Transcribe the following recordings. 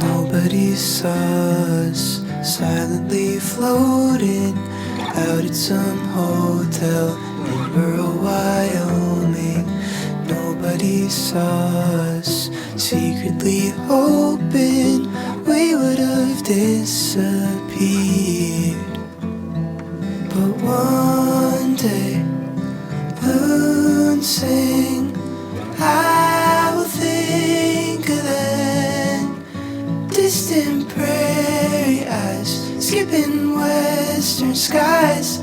Nobody saw us silently floating out at some hotel in rural Wyoming. Saw us secretly hoping we would have disappeared. But one day, moon sing, I will think of then distant prairie eyes, skipping western skies,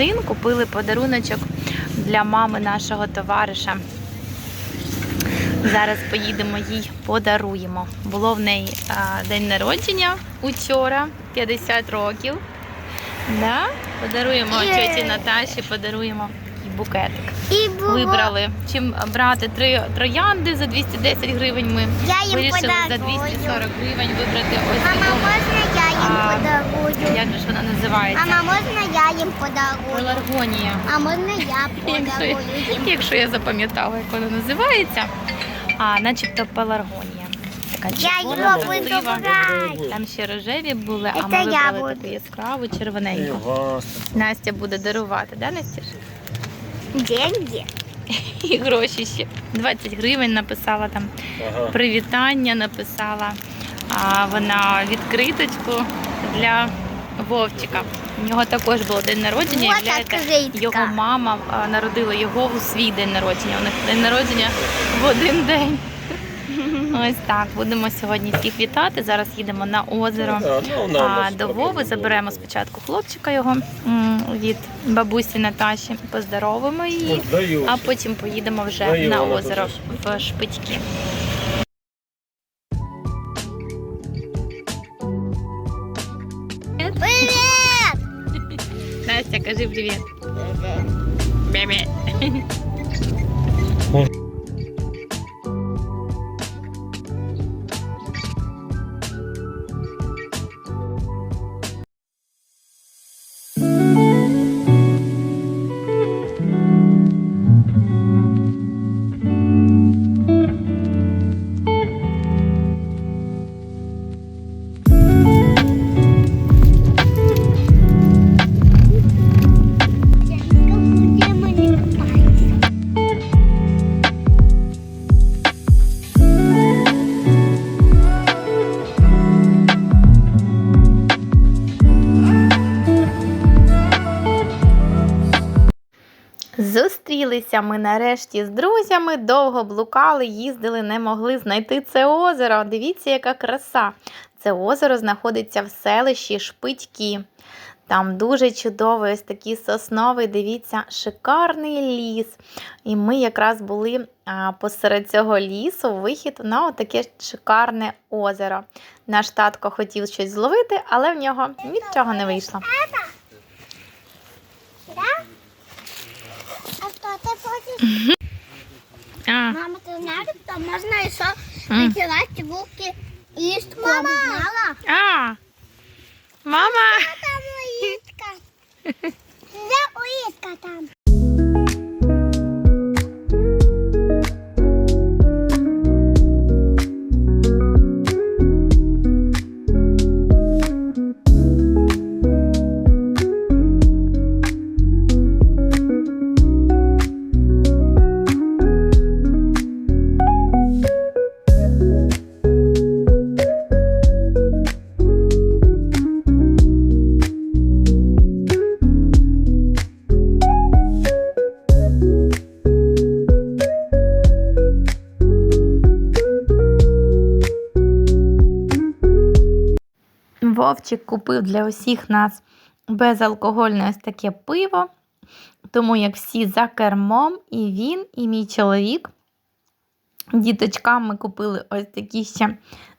магазин, купили подаруночок для мами нашого товариша. Зараз поїдемо їй подаруємо. Було в неї а, день народження учора, 50 років. Да? Подаруємо тьоті Наташі, подаруємо букетик. І було... Вибрали, чим брати три троянди за 210 гривень. Ми Я їм вирішили за 240 гривень вибрати ось Мама, таку. можна я їм А, подарую? Як же ж вона називається? Мама, можна я їм подарую? Пеларгонія. А можна я Якщо подарую я, їм? якщо я запам'ятала, як вона називається, а начебто пеларгонія. Така Я його буду брати. Там ще рожеві були, а ми вибрали таку яскраву червоненьку. Настя буде дарувати, да, Настя? Деньги. І гроші ще. 20 гривень написала там. Привітання написала. А вона відкриточку для Вовчика. У нього також було день народження. Вот Являєте, його мама народила його у свій день народження. У них день народження в один день. Ось так. Будемо сьогодні всіх вітати. Зараз їдемо на озеро а, до Вови. Заберемо спочатку хлопчика його від бабусі Наташі, поздоровимо її, а потім поїдемо вже на озеро в Шпитьки. Привіт! Настя, кажи привіт. Привіт. Ми нарешті з друзями, довго блукали, їздили, не могли знайти це озеро. Дивіться, яка краса. Це озеро знаходиться в селищі Шпитьки. Там дуже чудовий ось такий сосновий, дивіться, шикарний ліс. І ми якраз були посеред цього лісу, вихід на отаке шикарне озеро. Наш татко хотів щось зловити, але в нього нічого не вийшло. А что ты хочешь? А, Мама, ты знаешь, что можно еще М. вытирать руки листком? Мама! Знала? а, мама! Там улитка. Вовчик купив для усіх нас безалкогольне ось таке пиво. Тому як всі за кермом, і він, і мій чоловік. Діточкам ми купили ось такі ще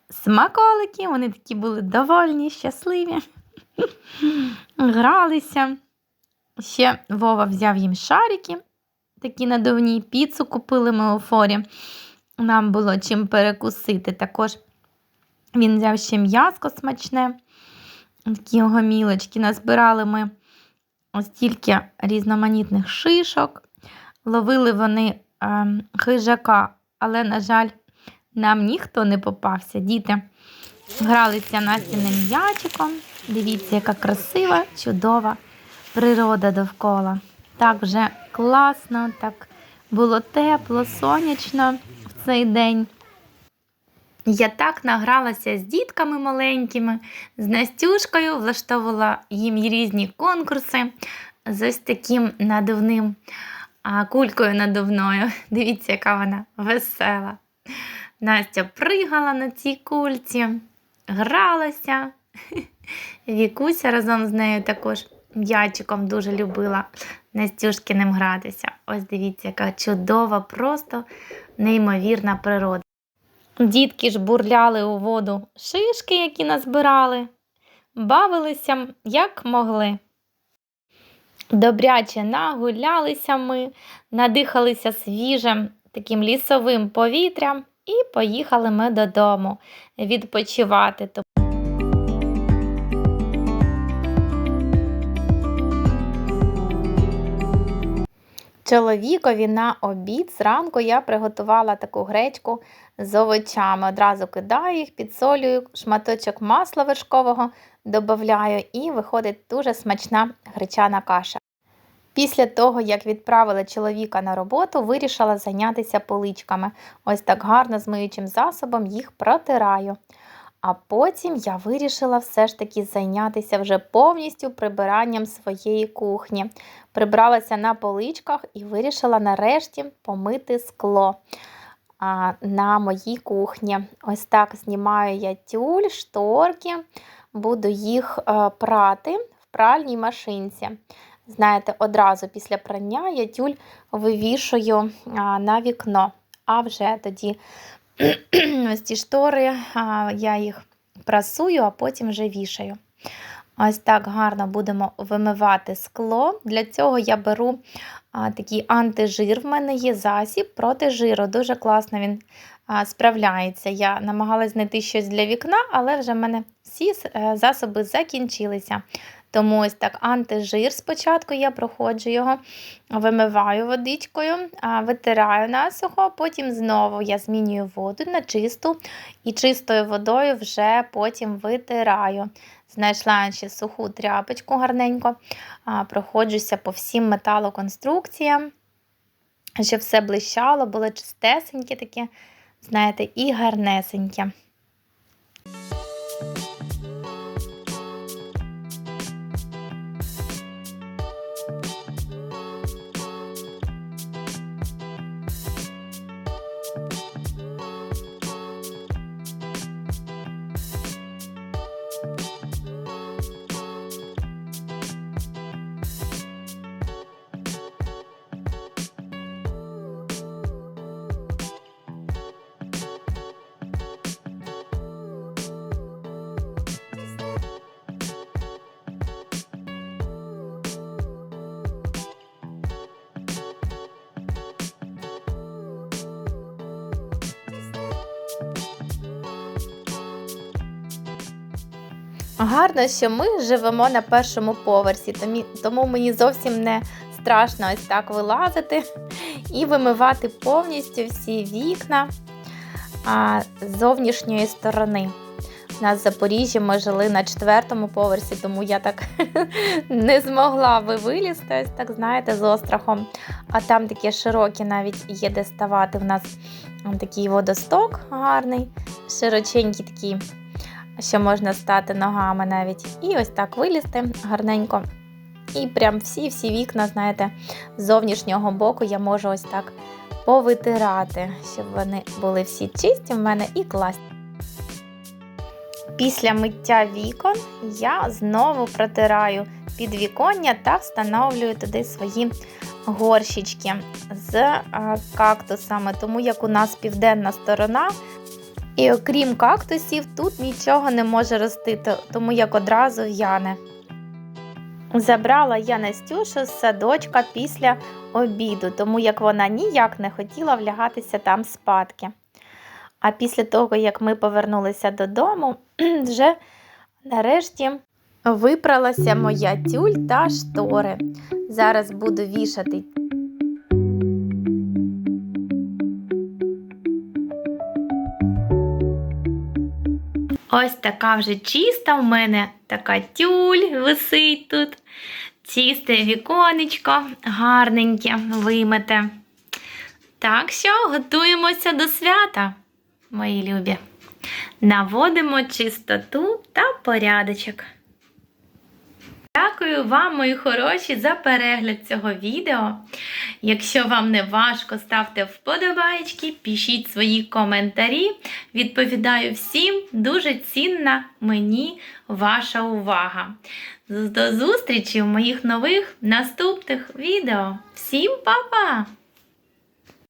смаколики. Вони такі були довольні, щасливі. Гралися. Ще Вова взяв їм шарики, такі надувні, піцу купили ми у форі. Нам було чим перекусити. Також він взяв ще м'яско смачне, такі гомілочки. Назбирали ми ось тільки різноманітних шишок. Ловили вони е, хижака, але, на жаль, нам ніхто не попався. Діти гралися настінним м'ячиком. Дивіться, яка красива, чудова природа довкола. Так вже класно, так було тепло, сонячно в цей день. Я так награлася з дітками маленькими, з Настюшкою, влаштовувала їм різні конкурси з ось таким надувним кулькою надувною. Дивіться, яка вона весела. Настя пригала на цій кульці, гралася. Вікуся разом з нею також м'ячиком дуже любила Настюшкиним гратися. Ось дивіться, яка чудова, просто неймовірна природа. Дітки ж бурляли у воду шишки, які назбирали, бавилися, як могли. Добряче нагулялися ми, надихалися свіжим таким лісовим повітрям і поїхали ми додому відпочивати. Чоловікові на обід зранку я приготувала таку гречку з овочами. Одразу кидаю їх, підсолюю, шматочок масла вершкового додаю і виходить дуже смачна гречана каша. Після того, як відправила чоловіка на роботу, вирішила зайнятися поличками. Ось так гарно з миючим засобом їх протираю. А потім я вирішила все ж таки зайнятися вже повністю прибиранням своєї кухні. Прибралася на поличках і вирішила нарешті помити скло а, на моїй кухні. Ось так знімаю я тюль, шторки, буду їх а, прати в пральній машинці. Знаєте, одразу після прання я тюль вивішую на вікно, а вже тоді ось ці штори, я їх прасую, а потім вже вішаю. Ось так гарно будемо вимивати скло. Для цього я беру а, такий антижир. В мене є засіб проти жиру. Дуже класно він а, справляється. Я намагалась знайти щось для вікна, але вже в мене всі е, засоби закінчилися. Тому ось так антижир спочатку я проходжу його, вимиваю водичкою, витираю насухо, потім знову я змінюю воду на чисту і чистою водою вже потім витираю. Знайшла ще суху тряпочку гарненько, проходжуся по всім металоконструкціям, щоб все блищало, було чистесеньке таке, знаєте, і гарнесеньке. Гарно, що ми живемо на першому поверсі, тому мені зовсім не страшно ось так вилазити і вимивати повністю всі вікна з зовнішньої сторони. У нас в Запоріжжі ми жили на четвертому поверсі, тому я так не змогла би вилізти, ось так, знаєте, з острахом. А там такі широкі навіть є де ставати. У нас такий водосток гарний, широченький такий що можна стати ногами навіть. І ось так вилізти гарненько. І прям всі-всі вікна, знаєте, з зовнішнього боку я можу ось так повитирати, щоб вони були всі чисті в мене і класні. Після миття вікон я знову протираю підвіконня та встановлюю туди свої горщички з е, кактусами, тому як у нас південна сторона. І окрім кактусів, тут нічого не може рости, тому як одразу в'яне. Забрала я Настюшу з садочка після обіду, тому як вона ніяк не хотіла влягатися там спадки. А після того, як ми повернулися додому, вже нарешті випралася моя тюль та штори. Зараз буду вішати Ось така вже чиста в мене така тюль висить тут. Чисте віконечко, гарненьке, вимите. Так що готуємося до свята, мої любі. Наводимо чистоту та порядочок. Дякую вам, мої хороші, за перегляд цього відео. Якщо вам не важко, ставте вподобайки, пишіть свої коментарі. Відповідаю всім, дуже цінна мені ваша увага. До зустрічі в моїх нових наступних відео. Всім па-па!